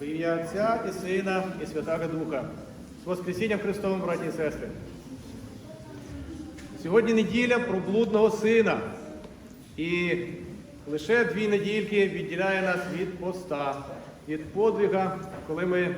В ім'я Отця і Сина, і Святого Духа. З Воскресінням Христовим, браті і сестри. Сьогодні неділя про блудного сина. І лише дві недільки відділяє нас від поста, від подвига, коли ми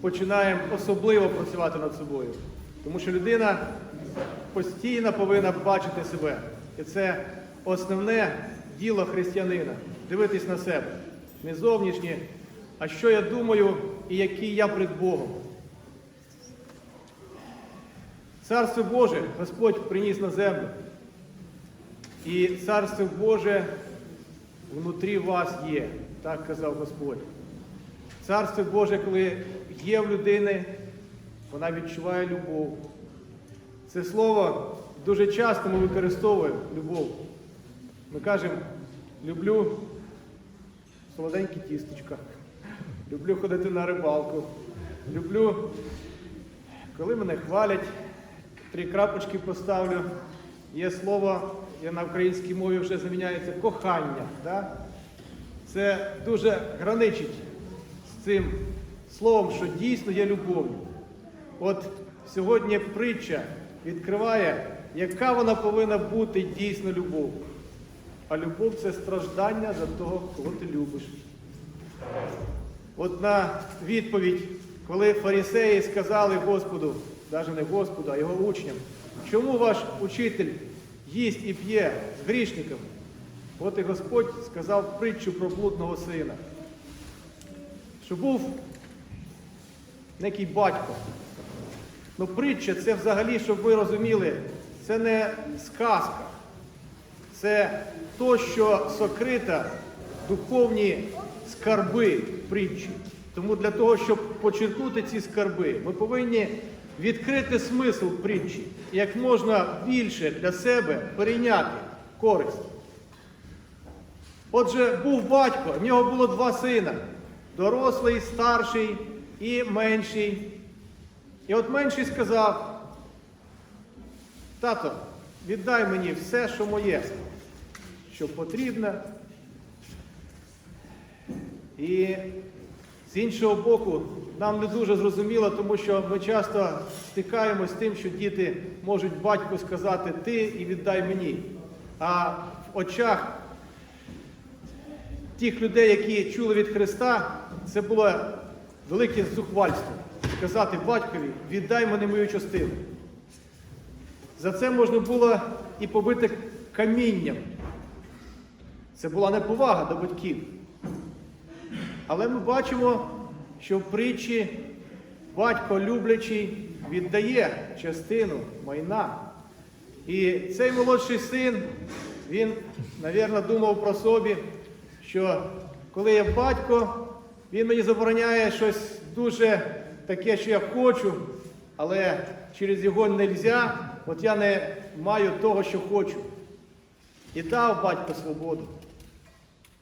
починаємо особливо працювати над собою. Тому що людина постійно повинна бачити себе. І це основне діло християнина дивитись на себе. Не зовнішнє, а що я думаю і який я пред Богом. Царство Боже Господь приніс на землю. І Царство Боже внутрі вас є, так казав Господь. Царство Боже, коли є в людини, вона відчуває любов. Це слово дуже часто ми використовуємо любов. Ми кажемо, люблю солоденькі тістечка, люблю ходити на рибалку, люблю, коли мене хвалять, три крапочки поставлю. Є слово, я на українській мові вже заміняється кохання. Да? Це дуже граничить з цим словом, що дійсно є любов'ю. От сьогодні притча відкриває, яка вона повинна бути дійсно любов. А любов це страждання за того, кого ти любиш. От на відповідь, коли фарисеї сказали Господу, навіть не Господу, а його учням, чому ваш учитель їсть і п'є з грішниками? От і Господь сказав притчу про блудного сина, що був некий батько. Ну, притча це взагалі, щоб ви розуміли, це не сказка. Це то, що сокрита духовні скарби притчі. Тому для того, щоб почерпнути ці скарби, ми повинні відкрити смисл притчі, як можна більше для себе перейняти користь. Отже, був батько, в нього було два сина дорослий, старший і менший. І от менший сказав, тато, віддай мені все, що моє, що потрібно. І з іншого боку, нам не дуже зрозуміло, тому що ми часто стикаємось з тим, що діти можуть батьку сказати ти і віддай мені. А в очах тих людей, які чули від Христа, це було велике зухвальство. Сказати батькові, віддай мені мою частину. За це можна було і побити камінням. Це була неповага до батьків. Але ми бачимо, що в притчі батько люблячий віддає частину майна. І цей молодший син, він, мабуть, думав про собі, що коли я батько, він мені забороняє щось дуже таке, що я хочу, але через його не можна, от я не маю того, що хочу. І дав батько свободу.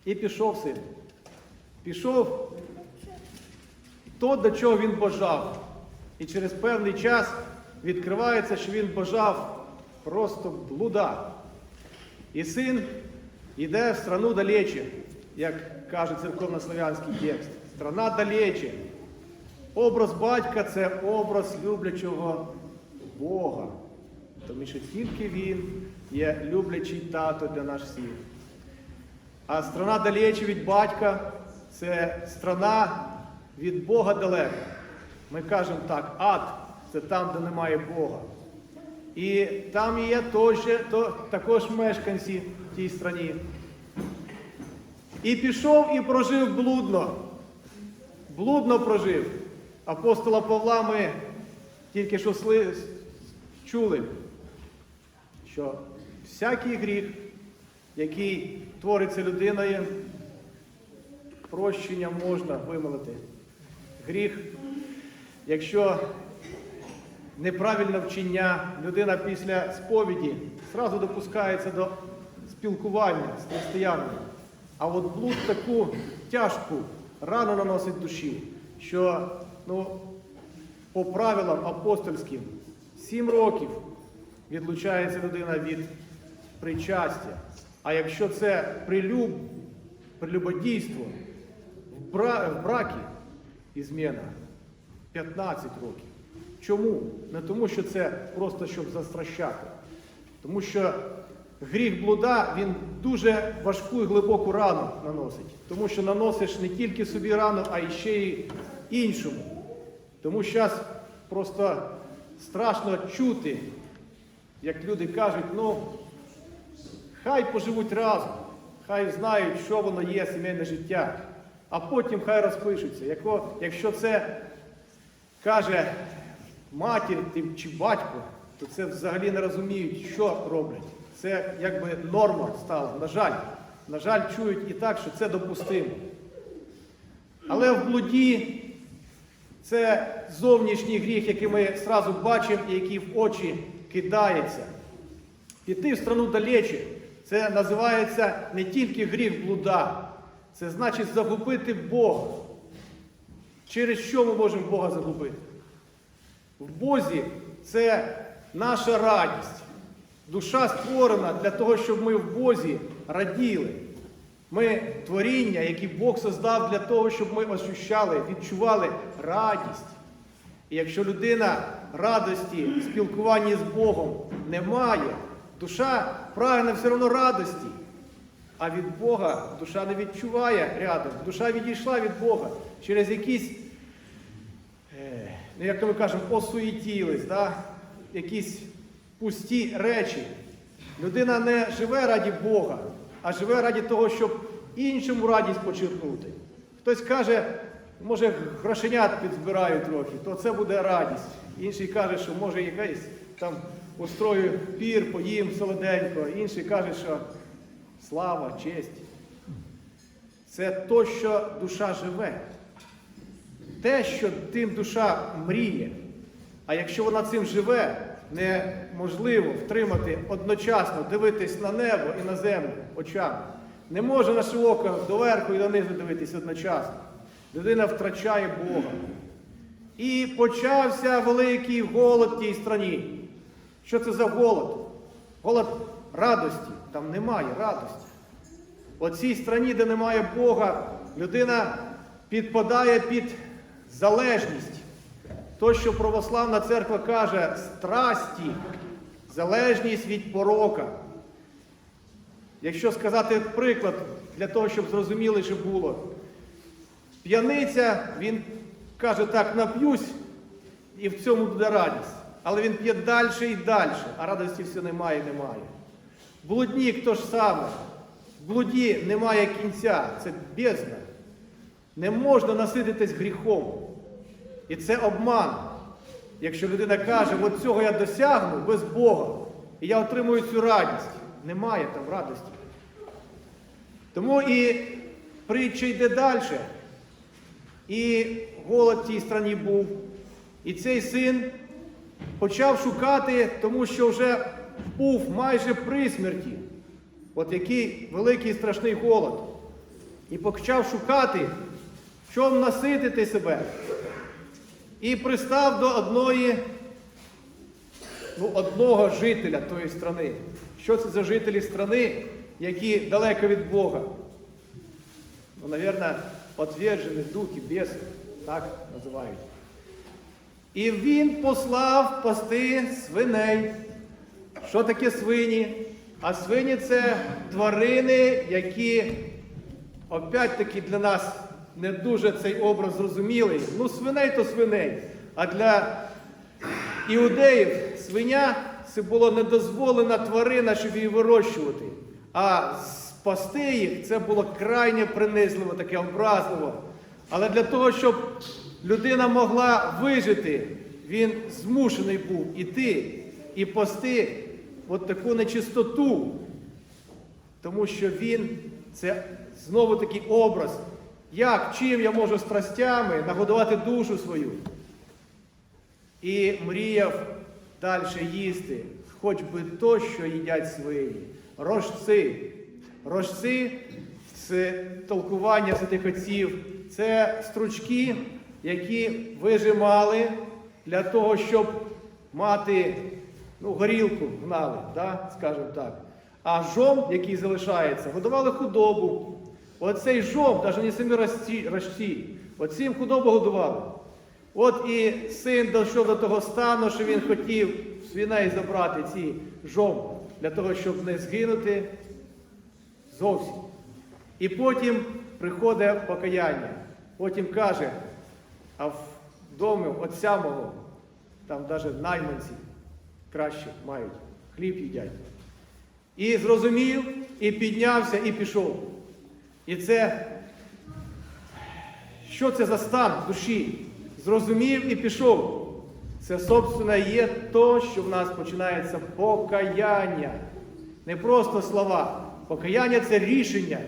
І пішов син. Пішов то, до чого він бажав. І через певний час відкривається, що він бажав просто блуда. І син йде в страну далече, як каже церковнослов'янський текст. Страна далече. Образ батька це образ люблячого Бога. Тому що тільки він є люблячий тато для нас всіх. А страна далече від батька це страна від Бога далека. Ми кажемо так, ад це там, де немає Бога. І там є теж, то, також мешканці в тій страні. І пішов і прожив блудно. Блудно прожив. Апостола Павла ми тільки що сли, чули, що всякий гріх, який твориться людиною, прощення можна вимолити. Гріх, якщо неправильне вчення, людина після сповіді зразу допускається до спілкування з християнами. А от блуд таку тяжку рану наносить душі, що ну, по правилам апостольським сім років відлучається людина від причастя. А якщо це прилюб, прелюбодійство в, бра, в бракі, і зміна 15 років. Чому? Не тому, що це просто щоб застращати. Тому що гріх блуда він дуже важку і глибоку рану наносить. Тому що наносиш не тільки собі рану, а й ще й іншому. Тому зараз просто страшно чути, як люди кажуть, ну, хай поживуть разом, хай знають, що воно є сімейне життя, а потім хай розпишуться. Якщо це каже матір чи батько, то це взагалі не розуміють, що роблять. Це якби норма стала. На жаль, на жаль, чують і так, що це допустимо. Але в блуді це зовнішній гріх, який ми зразу бачимо і який в очі кидається. Піти в страну далече, це називається не тільки гріх блуда, це значить загубити Бога. Через що ми можемо Бога загубити? В Бозі це наша радість. Душа створена для того, щоб ми в Бозі раділи. Ми творіння, які Бог создав для того, щоб ми ощущали, відчували радість. І якщо людина радості в спілкуванні з Богом не має, душа прагне все одно радості. А від Бога душа не відчуває рядом. Душа відійшла від Бога через якісь, е, ну як то ми кажемо, осуєтілись, да? якісь пусті речі. Людина не живе раді Бога, а живе раді того, щоб іншому радість почерпнути. Хтось каже, може, грошенят підзбираю трохи, то це буде радість. Інший каже, що може якась там устрою пір, поїм солоденько. Інший каже, що слава, честь. Це то, що душа живе. Те, що тим душа мріє. А якщо вона цим живе, неможливо втримати одночасно дивитись на небо і на землю очами. Не може наше око доверху і донизу дивитись одночасно. Людина втрачає Бога. І почався великий голод в тій страні. Що це за голод? Голод радості. Там немає радості. У цій страні, де немає Бога, людина підпадає під залежність. То, що православна церква каже, страсті, залежність від порока. Якщо сказати приклад для того, щоб зрозуміли, було. П'яниця, він каже, так, нап'юсь, і в цьому буде радість. Але він п'є далі і далі, а радості все немає і немає. Блуднік то ж саме. В блуді немає кінця, це бездна. Не можна насититись гріхом. І це обман. Якщо людина каже, от цього я досягну без Бога, і я отримую цю радість. Немає там радості. Тому і притча йде далі. І голод в тій страні був. І цей син почав шукати, тому що вже був майже при смерті. От який великий страшний голод. І почав шукати, чому наситити себе. І пристав до одної, ну, одного жителя тої страни. Що це за жителі страни, які далеко від Бога? Ну, мабуть, отвержені духи, біси, так називають. І він послав пасти свиней. Що таке свині? А свині це тварини, які, опять-таки, для нас не дуже цей образ зрозумілий. Ну, свиней то свиней. А для іудеїв свиня це була недозволена тварина, щоб її вирощувати. А спасти їх це було крайне принизливо, таке образливо. Але для того, щоб людина могла вижити, він змушений був іти і пасти от таку нечистоту. Тому що він це знову такий образ. Як, чим я можу страстями нагодувати душу свою? І мріяв далі їсти, хоч би то, що їдять свині. Рожці. Рожці це толкування святих отців, це стручки, які вижимали для того, щоб мати ну, горілку гнали, да, скажімо так. А жом, який залишається, годували худобу. Оцей жом, навіть не самі рожці, Оцім худобу годували. От і син дійшов до того стану, що він хотів свиней забрати ці жом для того, щоб не згинути зовсім. І потім приходить покаяння. Потім каже, а в домі отця мого, там навіть найманці краще мають, хліб їдять. І зрозумів, і піднявся, і пішов. І це, що це за стан душі? Зрозумів і пішов. Це, собственно, є то, що в нас починається покаяння. Не просто слова. Покаяння це рішення.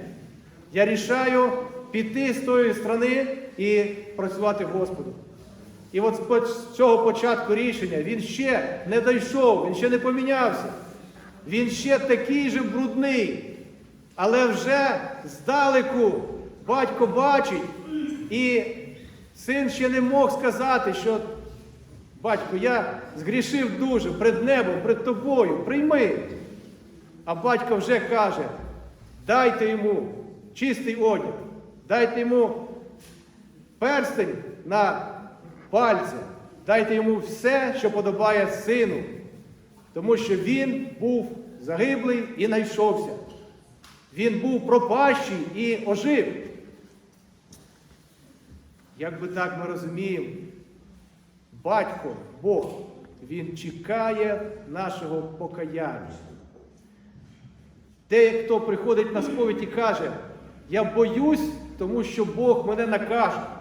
Я рішаю піти з тої сторони і працювати Господу. І от з цього початку рішення він ще не дійшов, він ще не помінявся. Він ще такий же брудний. Але вже здалеку батько бачить, і син ще не мог сказати, що батько, я згрішив дуже пред небом, пред тобою, прийми. А батько вже каже, дайте йому чистий одяг, дайте йому перстень на пальці, дайте йому все, що подобає сину, тому що він був загиблий і знайшовся. Він був пропащий і ожив. Як би так ми розуміємо, батько Бог, Він чекає нашого покаяння. Те, хто приходить на сповідь і каже, я боюсь, тому що Бог мене накаже.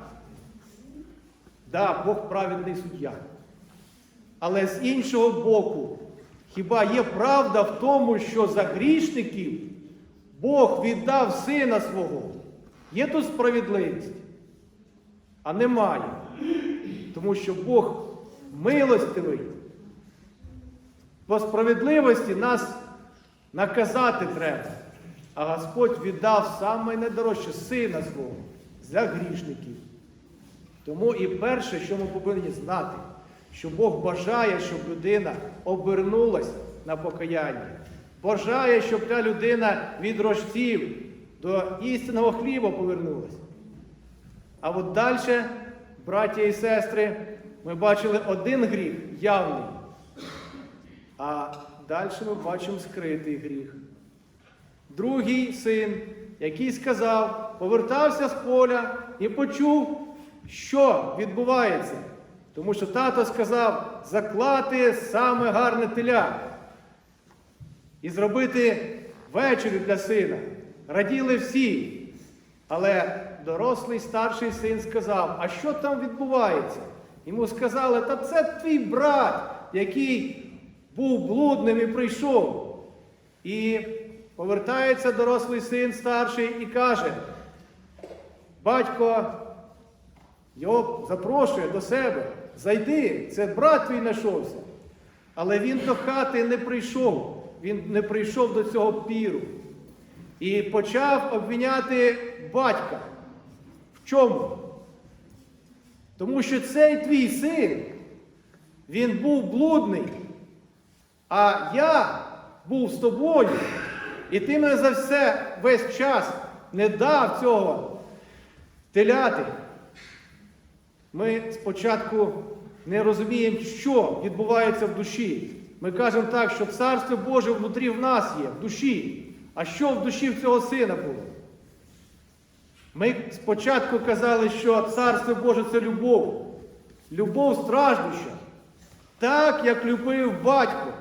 Да, Бог праведний суддя. Але з іншого боку, хіба є правда в тому, що за грішників Бог віддав сина свого? Є тут справедливість? А немає. Тому що Бог милостивий. По справедливості нас наказати треба. А Господь віддав саме найдорожче сина свого за грішників. Тому і перше, що ми повинні знати, що Бог бажає, щоб людина обернулась на покаяння. Бажає, щоб та людина від рожців до істинного хліба повернулася. А от далі, браття і сестри, ми бачили один гріх явний. А далі ми бачимо скритий гріх. Другий син, який сказав, повертався з поля і почув, що відбувається. Тому що тато сказав заклати саме гарне теля і зробити вечерю для сина. Раділи всі. Але дорослий старший син сказав, а що там відбувається? Йому сказали, та це твій брат, який був блудним і прийшов. І повертається дорослий син старший і каже, батько його запрошує до себе, зайди, це брат твій знайшовся. Але він до хати не прийшов, він не прийшов до цього піру. І почав обвиняти батька. В чому? Тому що цей твій син, він був блудний, а я був з тобою, і ти мене за все весь час не дав цього теляти. Ми спочатку не розуміємо, що відбувається в душі. Ми кажемо так, що Царство Боже внутрі в нас є, в душі. А що в душі в цього сина було? Ми спочатку казали, що Царство Боже це любов. Любов страждуща. Так, як любив батько.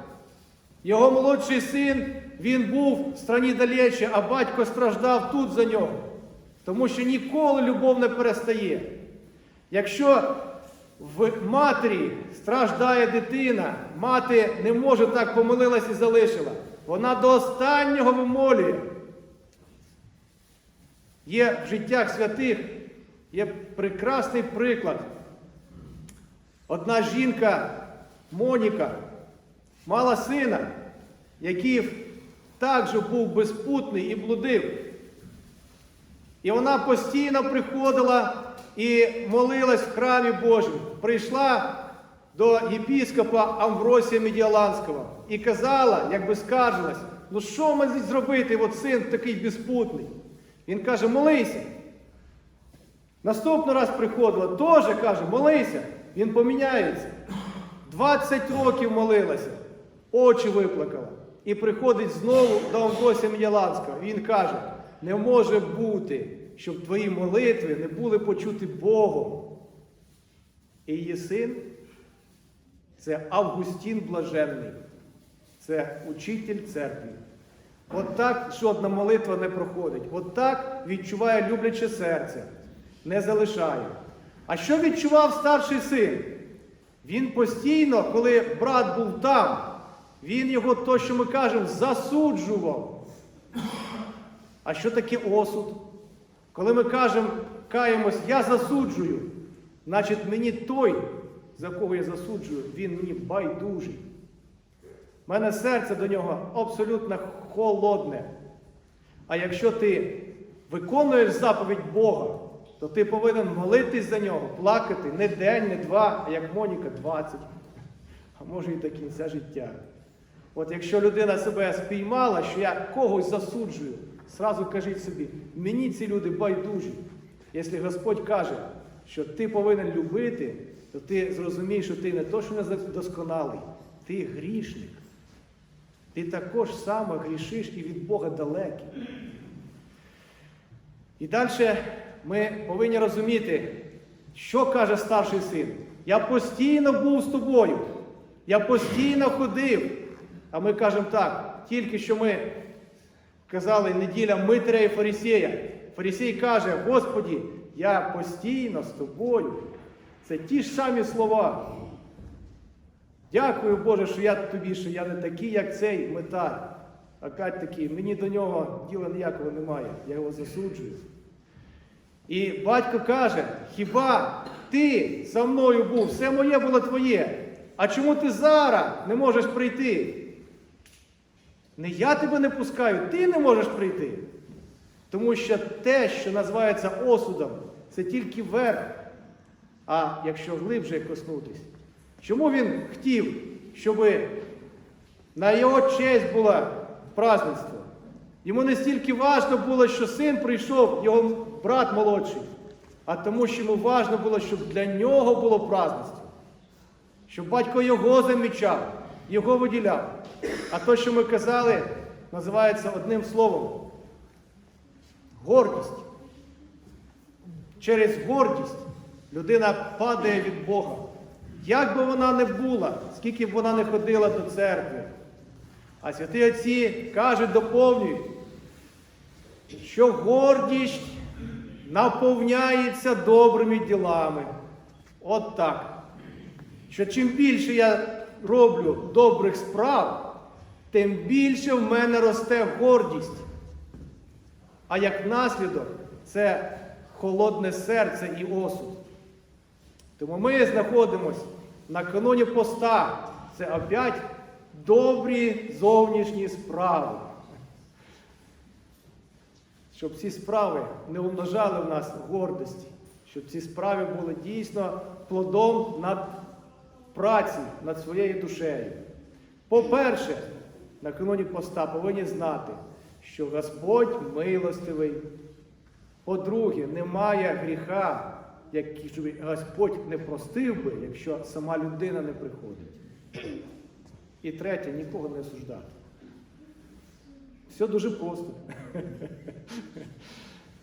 Його молодший син, він був в страні далече, а батько страждав тут за нього. Тому що ніколи любов не перестає. Якщо в матері страждає дитина, мати не може так помилилась і залишила. Вона до останнього вимолює. Є в життях святих, є прекрасний приклад. Одна жінка, Моніка, мала сина, який також був безпутний і блудив. І вона постійно приходила і молилась в храмі Божому. Прийшла до єпіскопа Амвросія Медіаланського і казала, якби скаржилась, ну що мені зробити, от син такий безпутний. Він каже, молися. Наступний раз приходила, теж каже, молися, він поміняється. 20 років молилася, очі виплакала. І приходить знову до Авдосія М'яланського. Він каже, не може бути, щоб твої молитви не були почуті Богом. І її син це Августін Блаженний, це учитель церкви. От так жодна молитва не проходить. От так відчуває любляче серце, не залишає. А що відчував старший син? Він постійно, коли брат був там, він його, то, що ми кажемо, засуджував. А що таке осуд? Коли ми кажемо, каємось, я засуджую, значить мені той, за кого я засуджую, він мені байдужий. У мене серце до нього абсолютно холодне. А якщо ти виконуєш заповідь Бога, то ти повинен молитись за нього, плакати не день, не два, а як Моніка 20, а може і до кінця життя. От якщо людина себе спіймала, що я когось засуджую, сразу кажіть собі, мені ці люди байдужі. Якщо Господь каже, що ти повинен любити, то ти зрозумієш, що ти не то, що не досконалий, ти грішник. Ти також само грішиш і від Бога далекий. І далі ми повинні розуміти, що каже старший син. Я постійно був з тобою, я постійно ходив. А ми кажемо так, тільки що ми казали неділя Митря і Фарисея. Фарисей каже, Господі, я постійно з тобою. Це ті ж самі слова. Дякую, Боже, що я тобі, що я не такий, як цей метар. Опять таки, мені до нього діла ніякого немає, я його засуджую. І батько каже, хіба ти за мною був, все моє було твоє. А чому ти зараз не можеш прийти? Не я тебе не пускаю, ти не можеш прийти. Тому що те, що називається осудом, це тільки верх. А якщо глибше коснутись, чому він хотів, щоб на його честь було праздництво? Йому не стільки важно було, що син прийшов, його брат молодший, а тому, що йому важно було, щоб для нього було праздництво. Щоб батько його замічав, його виділяв. А то, що ми казали, називається одним словом гордість. Через гордість людина падає від Бога. Як би вона не була, скільки б вона не ходила до церкви. А святі отці кажуть, доповнюють, що гордість наповняється добрими ділами. От так. Що чим більше я роблю добрих справ, тим більше в мене росте гордість. А як наслідок це холодне серце і осуд. Тому ми знаходимося на каноні поста. Це опять добрі зовнішні справи. Щоб ці справи не умножали в нас гордості, щоб ці справи були дійсно плодом над праці над своєю душею. По-перше, на каноні поста повинні знати, що Господь милостивий. По-друге, немає гріха, який Господь не простив би, якщо сама людина не приходить. І третє, нікого не осуждати. Все дуже просто.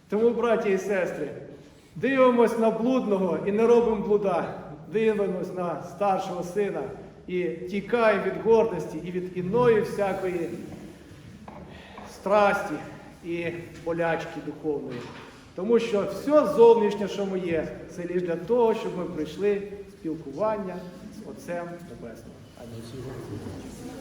Тому, браті і сестри, дивимось на блудного і не робимо блуда. Дивимось на старшого сина і тікає від гордості і від іної всякої страсті і болячки духовної. Тому що все зовнішнє, що ми є, це лише для того, щоб ми прийшли спілкування з Отцем Небесним. Амінь.